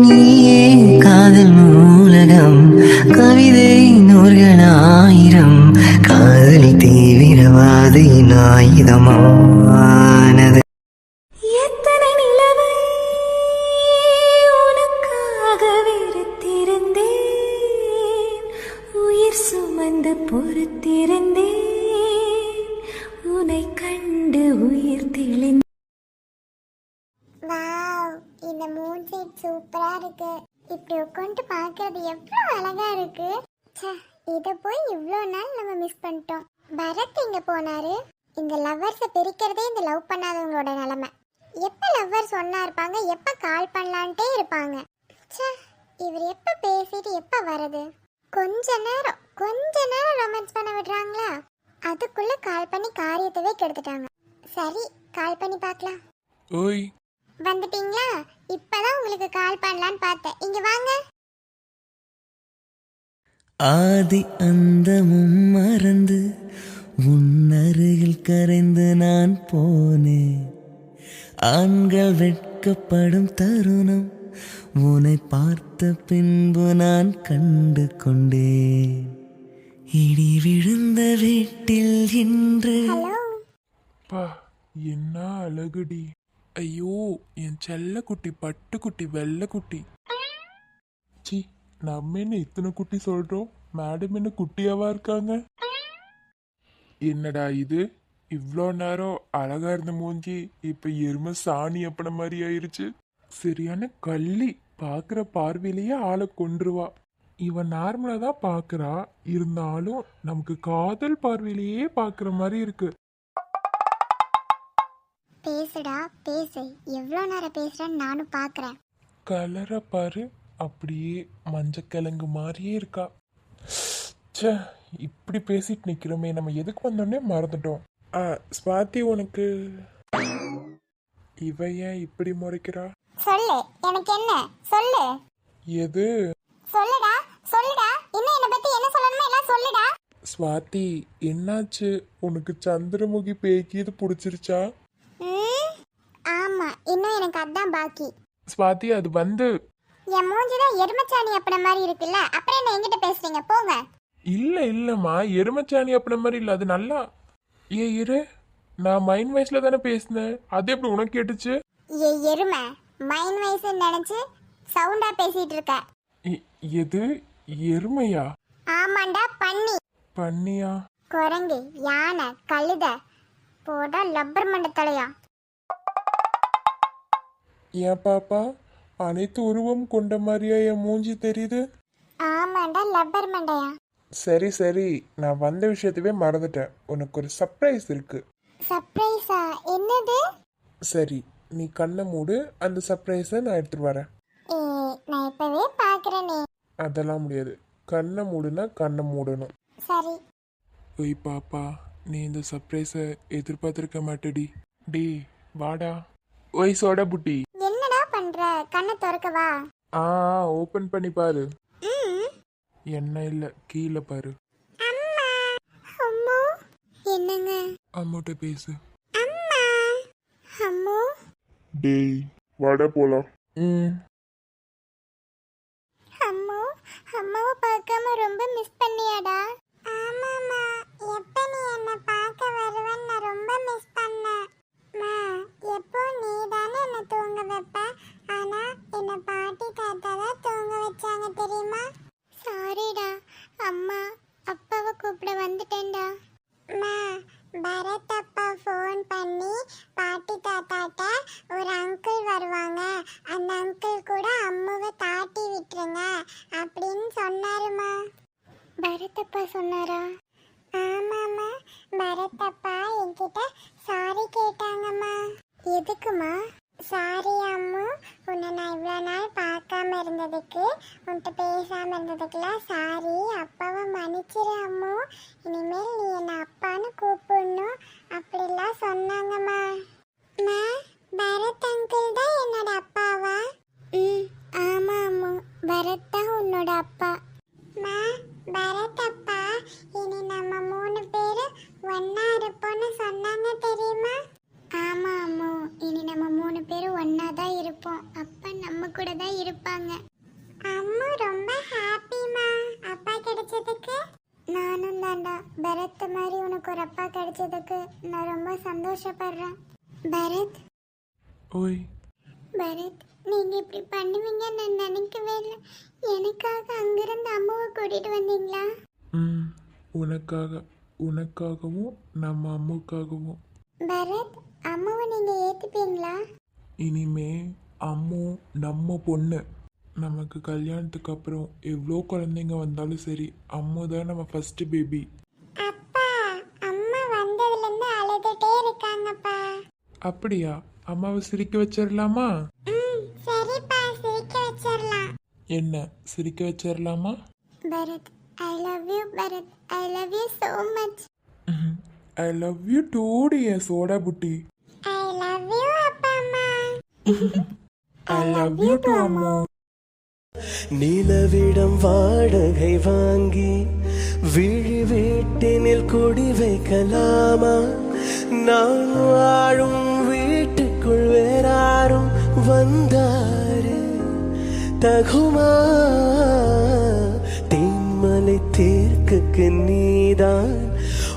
நீயே காதல் நூலகம் கவிதை நூல்களாயிரம் காதல் தீவிரவாதியின் ஆயுதமானது போய் இவ்வளோ நாள் நம்ம மிஸ் பண்ணிட்டோம். பரத் எங்க போனாரு? இந்த லவ்வர்ஸை பிரிக்கிறதே இந்த லவ் பண்ணாதவங்களோட நிலைமை. எப்ப லவ்வர்ஸ் ஒண்ணா இருப்பாங்க? எப்ப கால் பண்ணலான்ட்டே இருப்பாங்க. ச்சே இவர் எப்ப பேசிட்டு எப்ப வரது கொஞ்ச நேரம் கொஞ்ச நேரம் ரொமான்ஸ் பண்ண விடுறாங்களா? அதுக்குள்ள கால் பண்ணி காரியத்தவே கெடுத்துட்டாங்க. சரி கால் பண்ணி பார்க்கலாம். ஓய். வந்துட்டீங்களா? இப்பதான் உங்களுக்கு கால் பண்ணலான்னு பார்த்தேன். இங்க வாங்க. ஆதி அந்தமும் மறந்து உன்னருகில் கரைந்து நான் போனேன் ஆண்கள் வெட்கப்படும் தருணம் உன்னை பார்த்த பின்பு நான் கண்டு கொண்டேன். இடி விழுந்த வீட்டில் இன்று பா என்ன அழகுடி. ஐயோ என் செல்ல குட்டி பட்டு குட்டி வெள்ளை குட்டி சி நம்ம என்ன இத்தனை குட்டி சொல்றோம்? மேடம் என்ன குட்டியாவா இருக்காங்க? என்னடா இது? இவ்வளோ நேரம் அழகா இருந்த மூஞ்சி இப்ப எரும சாணி அப்பன மாதிரி ஆயிருச்சு. சரியான கள்ளி. பார்க்குற பார்வையிலேயே ஆளை கொன்றுவா. இவன் நார்மலா தான் பார்க்கறா இருந்தாலும் நமக்கு காதல் பார்வையிலேயே பார்க்குற மாதிரி இருக்கு. பேசுடா பேசு. எவ்வளோ நேரம் பேசுறேன்னு நானும் பார்க்கறேன் கலரை பாரு. அப்படியே மஞ்சக்கிழங்கு மாதிரியே இருக்கா. ச்சே இப்படி பேசிட்டு நிக்கிறோமே. நம்ம எதுக்கு வந்தோடனே மறந்துட்டோம். ஆ ஸ்வாதி உனக்கு இவ ஏன் இப்படி முறைக்கிறா? சொல்லு எனக்கு என்ன? சொல்லு. எது? சொல்லுடா சொல்லுடா. இன்னும் என்னை பத்தி என்ன சொல்லணுமோ எல்லாம் சொல்லுடா. ஸ்வாதி என்னாச்சு? உனக்கு சந்திரமுகி பேய்க்கு இது பிடிச்சிருச்சா? ம் ஆமா. இன்னும் எனக்கு அதான் பாக்கி. ஸ்வாதி அது வந்து என் மூஞ்சி தான் எருமச்சாணி அப்பட மாதிரி இருக்குல்ல? அப்புறம் என்ன என்கிட்ட பேசுறீங்க? போங்க. இல்ல இல்லம்மா. எருமச்சாணி அப்படி மாதிரி இல்ல. அது நல்லா ஏ இரு. நான் மைண்ட் வைஸ்ல தானே பேசினேன். அது எப்படி உனக்கு கேட்டுச்சு? ஏ எருமை. மைண்ட் வைஸ் நினைச்சு சவுண்டா பேசிட்டு இருக்க. எது? எருமையா? ஆமாண்டா பண்ணி பண்ணியா குரங்கு யானை கழுத. போடா லப்பர் மண்டத்தலையா ஏன் பாப்பா? அனைத்து உருவம் கொண்ட மாதிரியா என் மூஞ்சி தெரியுது? ஆமாண்டா லப்பர் மண்டையா? சரி சரி. நான் வந்த விஷயத்தவே மறந்துட்டேன். உனக்கு ஒரு சர்ப்ரைஸ் இருக்கு. சர்ப்ரைஸா என்னது? சரி நீ கண்ணை மூடு. அந்த சர்ப்ரைஸை நான் எடுத்துட்டு வரேன். ஏ நான் இப்பவே பாக்குறேனே. அதெல்லாம் முடியாது. கண்ணை மூடுனா கண்ணை மூடணும். சரி. ஒய் பாப்பா. நீ இந்த சர்ப்ரைஸை எதிர்பார்த்திருக்க மாட்டடி. டி வாடா. ஒய் சோடா புட்டி. பண்ற? கண்ணை திறக்கவா ஆ ஓபன் பண்ணி பாரு. ம். என்ன இல்ல கீழே பாரு. அம்மா. அம்மு. என்னங்க? அம்மாட்ட பேசு. அம்மா. அம்மு. டேய் வாடா போலாம். ம். அம்மு அம்மாவை பார்க்காம ரொம்ப மிஸ் பண்ணியாடா. ஆமாம்மா. எப்போ நீ என்னை பார்க்க வருவேன்னு ரொம்ப மிஸ் பண்ணேன். மா எப்போ நீ தானே என்னை தூங்க வைப்ப? ஆனா என்னை பாட்டி தாத்தா தான் தூங்க வச்சாங்க தெரியுமா? சாரிடா அம்மா அப்பாவை கூப்பிட வந்துட்டேன்டா. மா பரத் அப்பா ஃபோன் பண்ணி பாட்டி தாத்தாட்ட ஒரு அங்கிள் வருவாங்க. அந்த அங்கிள் கூட அம்முவை தாட்டி விட்டுருங்க அப்படின்னு சொன்னாருமா பரத் அப்பா சொன்னாரா? ஆமாம்மா பரத் அப்பா என்கிட்ட சாரி கேட்டாங்கம்மா எதுக்குமா சாரி அம்மு. உன்னை நான் இவ்வளோ நாள் பார்க்காம இருந்ததுக்கு உன்கிட்ட பேசாமல் இருந்ததுக்கெல்லாம் சாரி அப்பாவை மன்னிச்சிரு அம்மு. இனிமேல் நீ என்னை அப்பான்னு கூப்பிடணும். அப்படிலாம் சொன்னாங்கம்மா. மா பரத் அங்கிள் தான் என்னோட அப்பாவா? ம் ஆமாம் அம்மு. பரத் தான் உன்னோட அப்பா. மா பரத் அப்பா இனி நம்ம மூணு பேரும் ஒன்னா இருப்போம்னு சொன்னாங்க தெரியுமா? ஆமா அம்மு. இனி நம்ம மூணு பேரும் ஒன்னா தான் இருப்போம். அப்பா நம்ம கூட தான் இருப்பாங்க. அம்மா ரொம்ப ஹாப்பிமா அப்பா கிடைச்சதுக்கு? நானும் தாண்டா. பரத் மாதிரி உனக்கு ஒரு அப்பா கிடைச்சதுக்கு நான் ரொம்ப சந்தோஷப்படுறேன். பரத்? ஓய். பரத் நீங்க இப்படி பண்ணுவீங்கன்னு நான் நினைக்கவே இல்லை. எனக்காக அங்கிருந்து அம்மாவை கூட்டிட்டு வந்தீங்களா? ம் உனக்காக உனக்காகவும் நம்ம அம்முக்காகவும் பரத் அம்மாவை நீங்க ஏத்துப்பீங்களா? இனிமே அம்மு நம்ம பொண்ணு. நமக்கு கல்யாணத்துக்கு அப்புறம் எவ்வளோ குழந்தைங்க வந்தாலும் சரி அம்மு தான் நம்ம ஃபர்ஸ்ட் பேபி அப்பா அம்மா வந்ததுல இருந்து அழுதுட்டே இருக்காங்கப்பா. அப்படியா? அம்மாவை சிரிக்க வச்சிடலாமா ம் சரிப்பா சிரிக்க வச்சிடலாம் என்ன சிரிக்க வச்சிடலாமா Bharath I love you Bharath. I love you so much I love you டூடி என் சோடா புட்டி. நிலவிடம் வாடகை வாங்கி விழி வீட்டினில் குடி வைக்கலாமா? நான் வாழும் வீட்டுக்குள் வேறாரும் வந்தாரு. தகுமா? தேன்மலை தேர்க்குக்கு நீதான்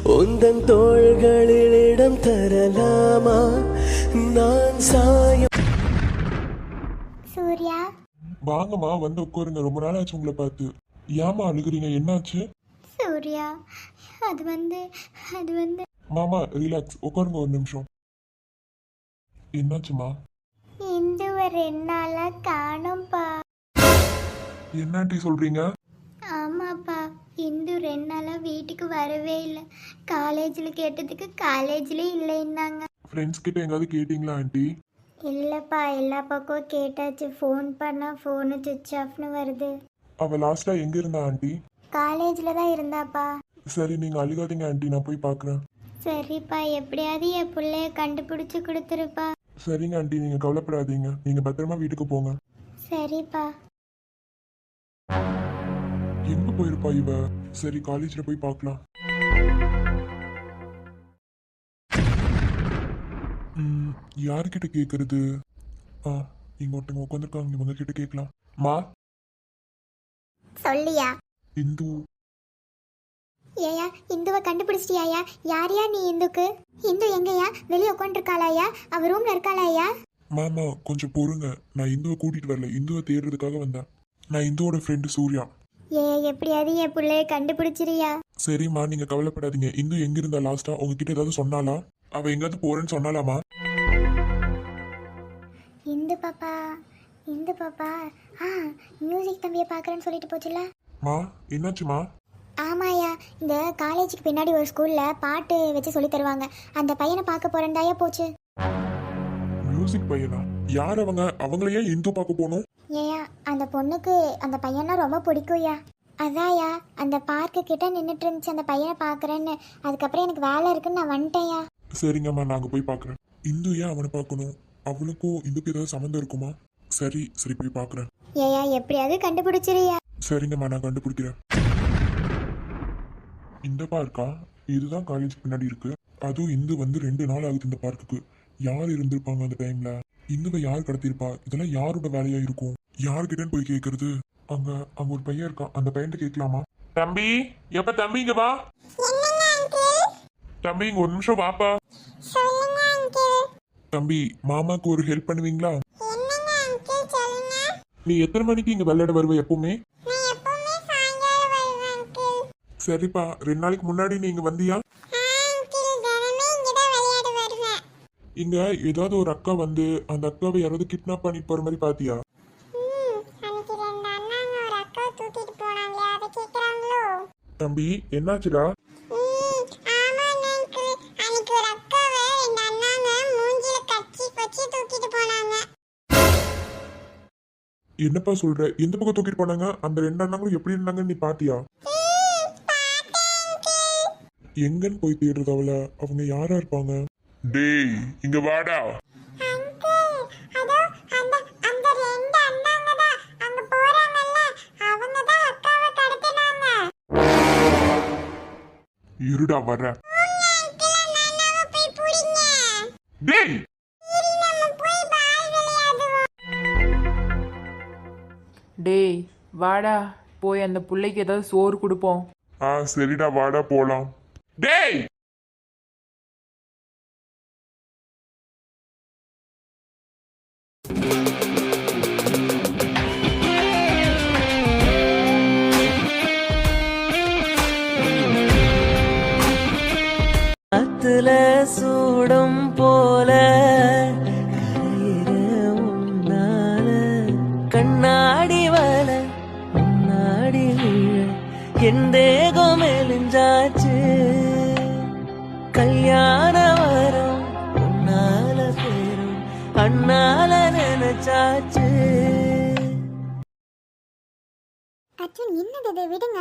உந்தன் தோள்களில் இடம் தரலாமா? நான் சாய சூர்யா வாங்கம்மா வந்து உட்காருங்க. ரொம்ப நாள் ஆச்சு உங்களை பார்த்து. ஏமா அழுகுறீங்க? என்னாச்சு? சூர்யா அது வந்து அது வந்து. மாமா ரிலாக்ஸ் உட்காருங்க ஒரு நிமிஷம். என்னாச்சுமா இந்துவை ரெண்டு நாளா காணோம்ப்பா என்னாட்டி சொல்றீங்க? ஆமாப்பா இந்து ரெண்டு நாளா வீட்டுக்கு வரவே இல்லை. காலேஜில் கேட்டதுக்கு காலேஜ்லேயே இல்லைன்னாங்க. ஃப்ரெண்ட்ஸ் கிட்ட எங்காவது கேட்டிங்களா ஆண்டி? இல்லைப்பா எல்லா பக்கம் கேட்டாச்சு. ஃபோன் பண்ணால் ஃபோனு சுவிட்ச் ஆஃப்னு வருது. அவ லாஸ்டா எங்க இருந்தா ஆண்டி? காலேஜில் தான் இருந்தாப்பா. சரி நீங்க அழுகாதீங்க ஆண்டி. நான் போய் பார்க்கறேன் சரிப்பா எப்படியாவது என் பிள்ளைய கண்டுபிடிச்சு கொடுத்துருப்பா. சரிங்க ஆண்டி. நீங்க கவலைப்படாதீங்க. நீங்க பத்திரமா வீட்டுக்கு போங்க. சரிப்பா. எங்க போயிருப்பா இவ? சரி காலேஜ்ல போய் பார்க்கலாம் ம், யார்கிட்ட கேக்குறது? ஆ இங்க ஒருத்தங்க உட்காந்துருக்காங்க இவங்க கிட்ட கேட்கலாம் மா? சொல்லியா? இந்து. ஏயா இந்துவை கண்டுபிடிச்சிட்டியாயா யாரையா நீ இந்துக்கு? இந்து எங்கயா? வெளியே உட்காந்துருக்காளாயா அவ ரூம்ல இருக்காளாயா? மாமா கொஞ்சம் பொறுங்க. நான் இந்துவை கூட்டிட்டு வரல. இந்துவை தேடுறதுக்காக வந்தேன். நான் இந்துவோட ஃப்ரெண்டு சூர்யா. ஏ எப்படியாவது என் பிள்ளைய கண்டுபிடிச்சிரியா? சரிம்மா நீங்க கவலைப்படாதீங்க. இந்து எங்க இருந்தா லாஸ்டா உங்ககிட்ட ஏதாவது சொன்னாலா அவ எங்காவது போறேன்னு சொன்னாலாமா? இந்து பாப்பா இந்து பாப்பா. ஆ மியூசிக் தம்பியை பார்க்குறேன்னு சொல்லிட்டு போச்சுல மா என்னாச்சுமா? ஆமாயா இந்த காலேஜுக்கு பின்னாடி ஒரு ஸ்கூல்ல பாட்டு வச்சு சொல்லி தருவாங்க. அந்த பையனை பார்க்க போறேன்டாயா போச்சு. மியூசிக் பையனா? யார் அவங்க? அவங்களையே இந்து பார்க்க போகணும். ஏயா அந்த பொண்ணுக்கு அந்த பையனா ரொம்ப பிடிக்கும்யா. அதான்யா அந்த பார்க்கு கிட்ட நின்றுட்டு இருந்துச்சு அந்த பையனை பார்க்குறேன்னு. அதுக்கப்புறம் எனக்கு வேலை இருக்குன்னு நான் வந்துட்டேன்யா சரிங்கம்மா நாங்க போய் பார்க்கறேன் இந்து ஏன் அவனை பார்க்கணும்? அவனுக்கும் இதுக்கு ஏதாவது சம்மந்தம் இருக்குமா? சரி சரி போய் பார்க்கறேன் ஏயா எப்படியாவது கண்டுபிடிச்சிருயா. சரிங்கம்மா நான் கண்டுபிடிக்கிறேன். இந்த பார்க்கா? இதுதான் காலேஜ் பின்னாடி இருக்கு. அதுவும் இந்து வந்து ரெண்டு நாள் ஆகுது இந்த பார்க்குக்கு. யார் இருந்திருப்பாங்க அந்த டைம்ல இந்துவை யார் கடத்திருப்பா இதெல்லாம் யாரோட வேலையா இருக்கும்? யார்கிட்டன்னு போய் கேக்குறது? அங்க அங்க ஒரு பையன் இருக்கான். அந்த பையன்கிட்ட கேட்கலாமா? தம்பி எப்ப தம்பி இங்க வா? தம்பி இங்க ஒரு நிமிஷம் வாப்பா. தம்பி மாமாக்கு ஒரு ஹெல்ப் பண்ணுவீங்களா? நீ எத்தனை மணிக்கு இங்க விளையாட வருவ எப்பவுமே? சரிப்பா ரெண்டு நாளைக்கு முன்னாடி நீங்க வந்தியா? இங்கே ஏதாவது ஒரு அக்கா வந்து அந்த அக்காவை யாராவது கிட்னாப் பண்ணிட்டு போற மாதிரி பாத்தியா? ம் அன்னைக்கு என்னப்பா சொல்ற? எந்த பக்கம் தூக்கிட்டு போனாங்க? அந்த ரெண்டு அண்ணாங்களும் எப்படி இருந்தாங்கன்னு நீ பாத்தியா? எங்கன்னு போய் தேடுறது அவள? அவங்க யாரா இருப்பாங்க? டேய் இங்க வாடா. அங்கிள் அதோ அந்த டேய் வாடா போய் அந்த பிள்ளைக்கு ஏதாவது சோறு கொடுப்போம். ஆ சரிடா வாடா போலாம். டேய்! காத்துல சூடம் போல அண்ணால நினைச்சாச்சு. அர்ஜுன் என்னது இது? விடுங்க.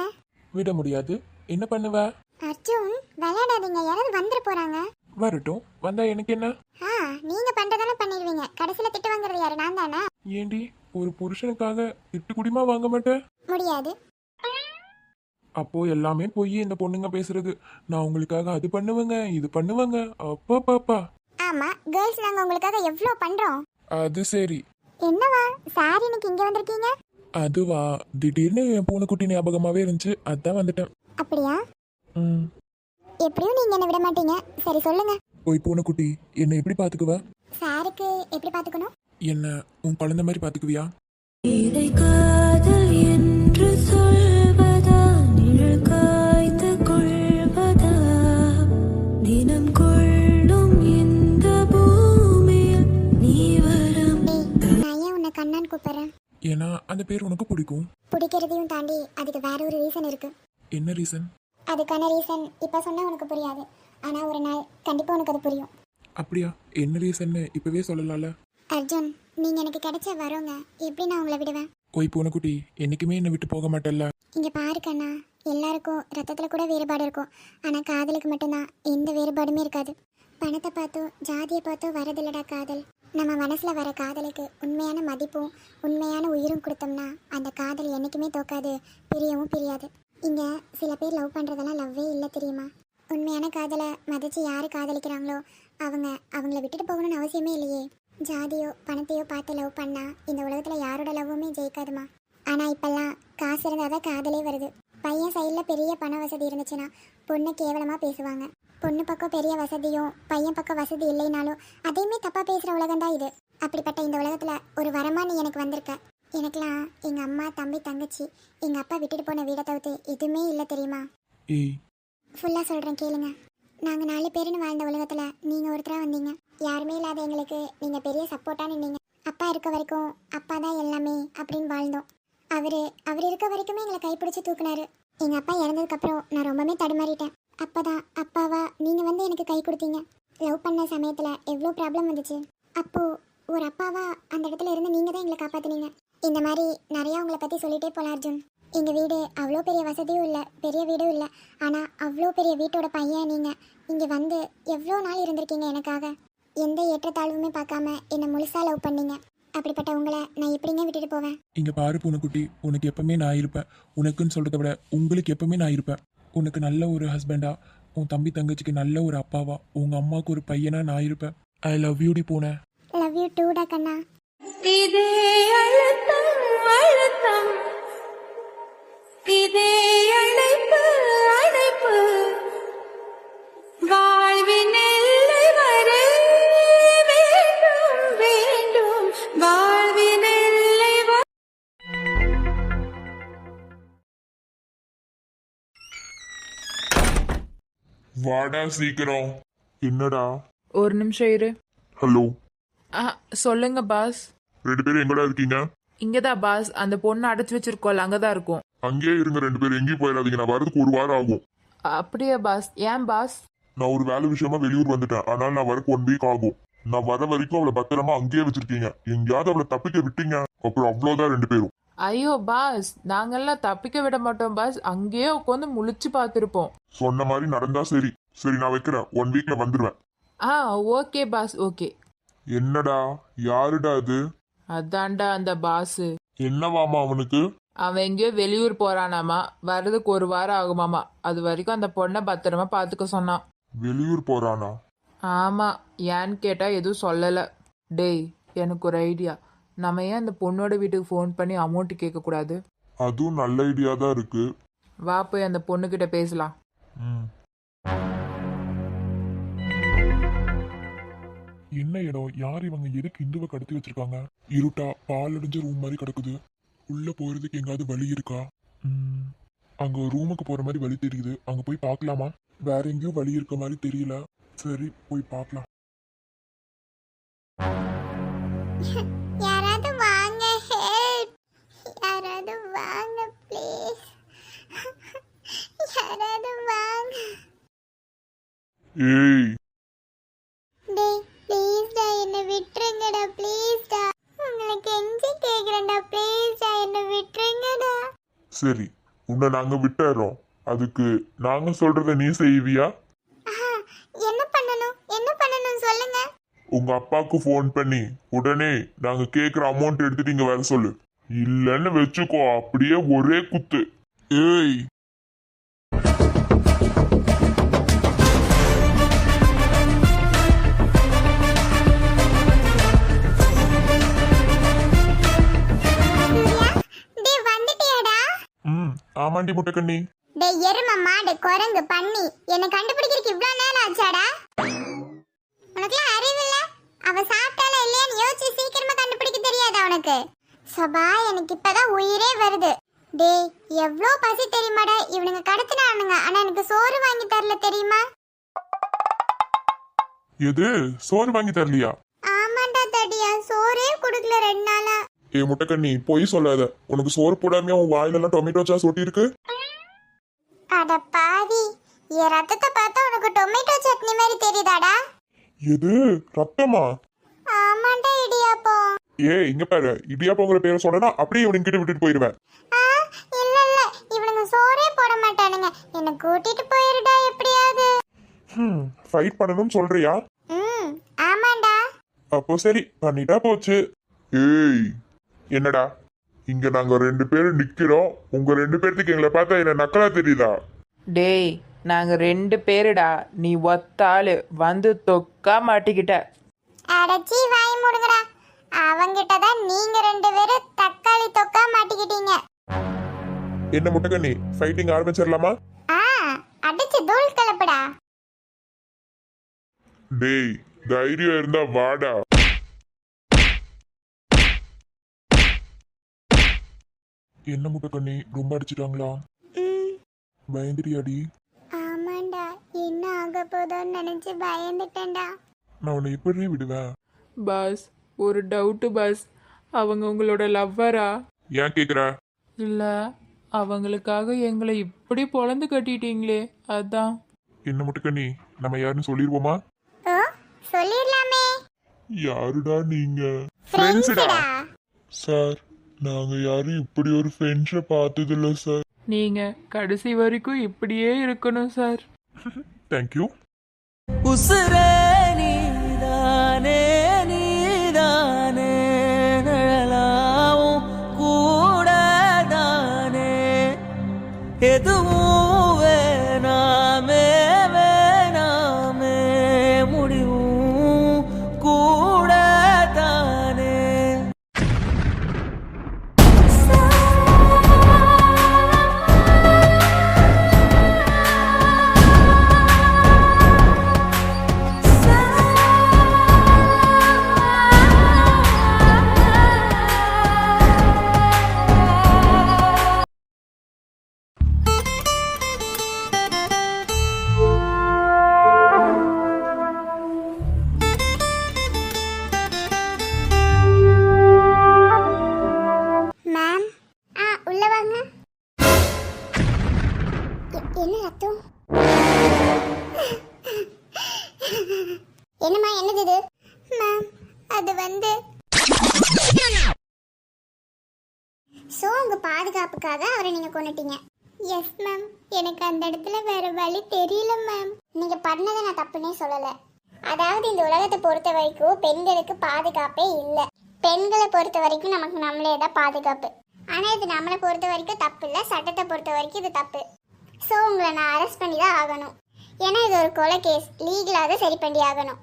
விட முடியாது. என்ன பண்ணுவ? அர்ஜுன் விளையாடாதீங்க. யாராவது வந்துட போறாங்க. வரட்டும். வந்தா எனக்கு என்ன? ஆ நீங்க பண்றதானே பண்ணிடுவீங்க. கடைசியில திட்டு வாங்குறது யாரு? நான் தானே? ஏண்டி ஒரு புருஷனுக்காக திட்டு குடிமா வாங்க மாட்டேன் முடியாது. அப்போ எல்லாமே போய் இந்த பொண்ணுங்க பேசுறது. நான் உங்களுக்காக அது பண்ணுவேங்க இது பண்ணுவேங்க. அப்பா பாப்பா ஆமா கேர்ள்ஸ் நாங்க உங்களுக்காக எவ்வளவு பண்றோம்? அது சரி. என்னவா? சார் இன்னைக்கு இங்க வந்திருக்கீங்க? அதுவா? திடீர்னு என் பூனைக்குட்டி ஞாபகமாவே இருந்துச்சு. அதான் வந்துட்டேன். அப்படியா? ம். எப்படியும் நீங்க என்ன விட மாட்டீங்க. சரி சொல்லுங்க. போய் பூனைக்குட்டி என்னை எப்படி பாத்துக்குவ? சாருக்கு எப்படி பாத்துக்கணும்? என்ன உன் குழந்தை மாதிரி பாத்துக்குவியா? இதை காதல் கூப்பிடுறேன் ஏன்னா அந்த பேர் உனக்கு பிடிக்கும். பிடிக்கிறதையும் தாண்டி அதுக்கு வேற ஒரு ரீசன் இருக்கு. என்ன ரீசன் அதுக்கான ரீசன் இப்ப சொன்னா உனக்கு புரியாது. ஆனா ஒரு நாள் கண்டிப்பா உனக்கு அது புரியும். அப்படியா? என்ன ரீசன்னு இப்பவே சொல்லலாம்ல. அர்ஜுன் நீங்க எனக்கு கிடைச்ச வரோங்க. எப்படி நான் உங்களை விடுவேன்? ஓய் பூனைக்குட்டி என்னைக்குமே என்னை விட்டு போக மாட்டல்ல. இங்க பாரு கண்ணா எல்லாருக்கும் ரத்தத்துல கூட வேறுபாடு இருக்கும். ஆனா காதலுக்கு மட்டும்தான் எந்த வேறுபாடுமே இருக்காது. பணத்தை பார்த்தோ ஜாதியை பார்த்தோ வரதில்லடா காதல். நம்ம மனசில் வர காதலுக்கு உண்மையான மதிப்பும் உண்மையான உயிரும் கொடுத்தோம்னா அந்த காதல் என்றைக்குமே தோக்காது பிரியவும் பிரியாது. இங்கே சில பேர் லவ் பண்ணுறதெல்லாம் லவ்வே இல்லை தெரியுமா? உண்மையான காதலை மதித்து யார் காதலிக்கிறாங்களோ அவங்க அவங்கள விட்டுட்டு போகணும்னு அவசியமே இல்லையே. ஜாதியோ பணத்தையோ பார்த்து லவ் பண்ணால் இந்த உலகத்தில் யாரோட லவ்வுமே ஜெயிக்காதுமா? ஆனால் இப்போல்லாம் காசு இருந்தாதான் காதலே வருது. பையன் சைடில் பெரிய பண வசதி இருந்துச்சுன்னா பொண்ணு கேவலமா பேசுவாங்க. பொண்ணு பக்கம் பெரிய வசதியும் பையன் பக்கம் வசதி இல்லைனாலும் அதையுமே தப்பா பேசுற உலகம் தான் இது. அப்படிப்பட்ட இந்த உலகத்துல ஒரு வரமா நீ எனக்கு வந்திருக்க. எனக்கெல்லாம் எங்க அம்மா தம்பி தங்கச்சி எங்க அப்பா விட்டுட்டு போன வீடை தவிர்த்து எதுவுமே இல்லை தெரியுமா? ஏய். ஃபுல்லா சொல்றேன் கேளுங்க. நாங்க நாலு பேருன்னு வாழ்ந்த உலகத்துல நீங்க ஒருத்தரா வந்தீங்க. யாருமே இல்லாத எங்களுக்கு நீங்க பெரிய சப்போர்ட்டா நின்னீங்க. அப்பா இருக்க வரைக்கும் அப்பா தான் எல்லாமே அப்படின்னு வாழ்ந்தோம். அவரு அவர் இருக்க வரைக்குமே எங்களை கைப்பிடிச்சு தூக்குனாரு. எங்க அப்பா இறந்ததுக்கப்புறம் நான் ரொம்பவே தடுமாறிட்டேன். அப்பதான் அப்பாவா நீங்க வந்து எனக்கு கை கொடுத்தீங்க. லவ் பண்ண சமயத்துல எவ்வளோ ப்ராப்ளம் வந்துச்சு. அப்போ ஒரு அப்பாவா அந்த இடத்துல இருந்து நீங்க தான் எங்களை காப்பாற்றினீங்க இந்த மாதிரி நிறைய உங்களை பத்தி சொல்லிட்டே போல அர்ஜுன். எங்க வீடு அவ்வளோ பெரிய வசதியும் இல்லை பெரிய வீடும் இல்லை. ஆனா அவ்வளோ பெரிய வீட்டோட பையன் நீங்க. இங்க வந்து எவ்வளோ நாள் இருந்திருக்கீங்க எனக்காக? எந்த ஏற்றத்தாழ்வுமே பார்க்காம என்னை முழுசா லவ் பண்ணீங்க. அப்படிப்பட்ட உங்களை நான் எப்படிங்க விட்டுட்டு போவேன்? இங்க பாரு பூனைக்குட்டி உனக்கு எப்பவுமே நான் இருப்பேன் உனக்குன்னு சொல்றதை விட உங்களுக்கு எப்பவுமே நான் இருப்பேன் உனக்கு நல்ல ஒரு ஹஸ்பண்டா உன் தம்பி தங்கச்சிக்கு நல்ல ஒரு அப்பாவா உங்க அம்மாவுக்கு ஒரு பையனா நான் இருப்பேன் ஐ லவ் யூடி பூனை. லவ் யூ டூடா கண்ணா. இதே அழுத்தம் அழுத்தம். இதே அழைப்பு அழைப்பு. வாடா சீக்கிரம். என்னடா? ஒரு நிமிஷம் இரு. ஹலோ. ஆ சொல்லுங்க பாஸ். ரெண்டு பேரும் எங்கடா இருக்கீங்க? இங்கதான் பாஸ். அந்த பொண்ணு அடைச்சு வச்சிருக்கோம்ல அங்கதான் இருக்கும். அங்கேயே இருங்க ரெண்டு பேரும். எங்கேயும் போயிடாதீங்க. நான் வரதுக்கு ஒரு வாரம் ஆகும். அப்படியே பாஸ்? ஏன் பாஸ்? நான் ஒரு வேலை விஷயமா வெளியூர் வந்துட்டேன். அதனால நான் வரக்கு ஒன் வீக் ஆகும். நான் வர வரைக்கும் அவளை பத்திரமா அங்கேயே வச்சிருக்கீங்க. எங்கேயாவது அவளை தப்பிக்க விட்டீங்க. அப்புறம் அவ்வளவுதான் ரெண்டு பேரும். ஐயோ பாஸ். நாங்கெல்லாம் தப்பிக்க விட மாட்டோம் பாஸ். அங்கேயே உட்காந்து முழிச்சு பார்த்துருப்போம். சொன்ன மாதிரி நடந்தா சரி. சரி நான் வைக்கிறேன். ஒன் வீக்ல வந்துருவேன். ஆ ஓகே பாஸ். ஓகே. என்னடா? யாருடா அது? அதான்டா அந்த பாஸு. என்னவாமா அவனுக்கு? அவன் எங்கேயோ வெளியூர் போறானாமா? வர்றதுக்கு ஒரு வாரம் ஆகுமாமா? அது வரைக்கும் அந்த பொண்ணை பத்திரமா பார்த்துக்க சொன்னான். வெளியூர் போறானா? ஆமா ஏன்னு கேட்டா எதுவும் சொல்லல. டேய் எனக்கு ஒரு ஐடியா. நம்ம ஏன் அந்த பொண்ணோட வீட்டுக்கு ஃபோன் பண்ணி அமௌண்ட் கேட்கக்கூடாது? அதுவும் நல்ல ஐடியா தான் இருக்கு. வா போய் அந்த பொண்ணுக்கிட்ட பேசலாம். ம். என்ன இடம்? யார் இவங்க? எதுக்கு இந்துவை கடத்தி வச்சிருக்காங்க? இருட்டா பால் அடைஞ்ச ரூம் மாதிரி கிடக்குது. உள்ள போறதுக்கு எங்காவது வழி இருக்கா? ம், அங்க ரூமுக்கு போற மாதிரி வழி தெரியுது. அங்க போய் பார்க்கலாமா? வேற எங்கேயும் வழி இருக்க மாதிரி தெரியல. சரி போய் பார்க்கலாம். யாராவது வாங்க ஹெல்ப் யாராவது வாங்க ப்ளீஸ் யாராவது வாங்க. ஏய். டேய் ப்ளீஸ்டா என்னை விட்டுருங்கடா. ப்ளீஸ்டா உங்களை கெஞ்சி கேட்குறேன்டா ப்ளீஸ்டா என்னை விட்டுருங்கடா. சரி உன்னை நாங்க விட்டுறோம். அதுக்கு நாங்க சொல்றத நீ செய்வியா? என்ன பண்ணணும்? என்ன பண்ணணும்? சொல்லுங்க. உங்க அப்பாவுக்கு ஃபோன் பண்ணி உடனே நாங்க கேக்குற அமௌண்ட் எடுத்துட்டு இங்க வர சொல்லு. இல்லன்னு வச்சுக்கோ அப்படியே ஒரே குத்து. ஏய் ஆமாண்டி முட்டைக்கண்ணி. டேய் எரும மாடு குரங்கு பன்னி. என்னை கண்டுபிடிக்கிறதுக்கு இவ்ளோ நேரம் ஆச்சாடா? உனக்குலாம் அறிவில்ல? அவ சாப்பிட்டாலா இல்லையான்னு யோசிச்சு சீக்கிரமா கண்டுபிடிக்க தெரியாதா உனக்கு? சபா எனக்கு இப்பதான் உயிரே வருது. டேய் எவ்ளோ பசி தெரியுமாடா? இவனுங்க கடத்தினானுங்க. ஆனா எனக்கு சோறு வாங்கி தரல தெரியுமா? எது? சோறு வாங்கி தரலையா? ஆமாண்டா தடியா. சோறே குடுக்கல ரெண்டு நாளா. ஏ முட்டைக்கண்ணி பொய் சொல்லாத உனக்கு சோறு போடாம உன் வாயிலெல்லாம் டொமேட்டோ சாஸ் ஒட்டி இருக்கு அட பாவி. என் ரத்தத்தை பார்த்தா உனக்கு டொமேட்டோ சட்னி மாதிரி தெரியுதாடா? எது? ரத்தமா? ஆமாண்டா இடியாப்பம் ஏ இங்க பாரு. இடியாப்பங்கிற பேரை சொன்னா அப்படியே இவனுங்க கிட்ட விட்டுட்டு போயிருவேன். ஆ, இல்ல இல்ல. இவனுங்க சோறே போட மாட்டானுங்க. என்ன கூட்டிட்டு போயிருடா எப்படியாவது. ம் ஃபைட் பண்ணணும்னு சொல்றியா? ம் ஆமாண்டா. அப்போ சரி பண்ணிட்டா போச்சு. ஏய் என்னடா? இங்க நாங்க ரெண்டு பேரும் நிக்கிறோம். உங்க ரெண்டு பேர்த்துக்கு எங்களை பார்த்தா என்ன நக்கலா தெரியுதா? டேய் நாங்கள் ரெண்டு பேருடா. நீ ஒத்தாளு. வந்து தொக்கா மாட்டிக்கிட்ட. அடச்சி வாய் மூடுங்கடா. அவங்கிட்ட தான் நீங்க ரெண்டு பேரும் தக்காளி தொக்கா மாட்டிக்கிட்டீங்க. என்ன முட்டைக்கண்ணி ஃபைட்டிங் ஆரம்பிச்சிடலாமா ஆ அடிச்சு தூள் கலப்புடா. டேய் தைரியம் இருந்தா வாடா. என்ன முட்டைக்கண்ணி ரொம்ப அடிச்சிட்டாங்களா? பயந்துட்டியாடி? ஆமாண்டா. என்ன ஆக போதோன்னு நினைச்சு பயந்துட்டேன்டா. நான் உன்னை எப்படி விடுவேன். பாஸ் ஒரு டவுட்டு பாஸ். அவங்க உங்களோட லவ்வரா? ஏன் கேக்குற? இல்லை அவங்களுக்காக எங்களை இப்படி பொழந்து கட்டிட்டீங்களே அதான். என்ன முட்டைக்கண்ணி நம்ம யாருன்னு சொல்லிடுவோமா ஓ சொல்லிடலாமே. யாருடா நீங்க? ஃப்ரெண்ட்ஸ்டா சார் நாங்க யாரும் இப்படி ஒரு ஃப்ரெண்ட்ஸை பார்த்ததில்ல சார் நீங்கள் கடைசி வரைக்கும் இப்படியே இருக்கணும் சார் தேங்க்யூ உசுரே நீதானே நீதானே நிழலாவும் கூடதானே. எதுவும் கொண்டுட்டீங்க. எஸ் மேம் எனக்கு அந்த இடத்துல வேற வழி தெரியல மேம் நீங்க பண்ணதை நான் தப்புன்னே சொல்லல. அதாவது இந்த உலகத்தை பொறுத்த வரைக்கும் பெண்களுக்கு பாதுகாப்பே இல்லை. பெண்களை பொறுத்த வரைக்கும் நமக்கு நம்மளே தான் பாதுகாப்பு. ஆனா இது நம்மளை பொறுத்த வரைக்கும் தப்பு இல்லை. சட்டத்தை பொறுத்த வரைக்கும் இது தப்பு. ஸோ உங்களை நான் அரெஸ்ட் பண்ணி தான் ஆகணும். ஏன்னா இது ஒரு கொலை கேஸ் லீகலாக தான் சரி பண்ணி ஆகணும்.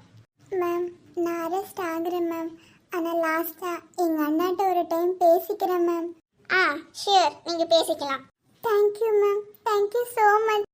மேம் நான் அரெஸ்ட் ஆகுறேன் மேம் ஆனால் லாஸ்ட்டாக எங்கள் அண்ணாகிட்ட ஒரு டைம் பேசிக்கிறேன் மேம் ஆ ஷியர் நீங்கள் பேசிக்கலாம். Thank you ma'am thank you so much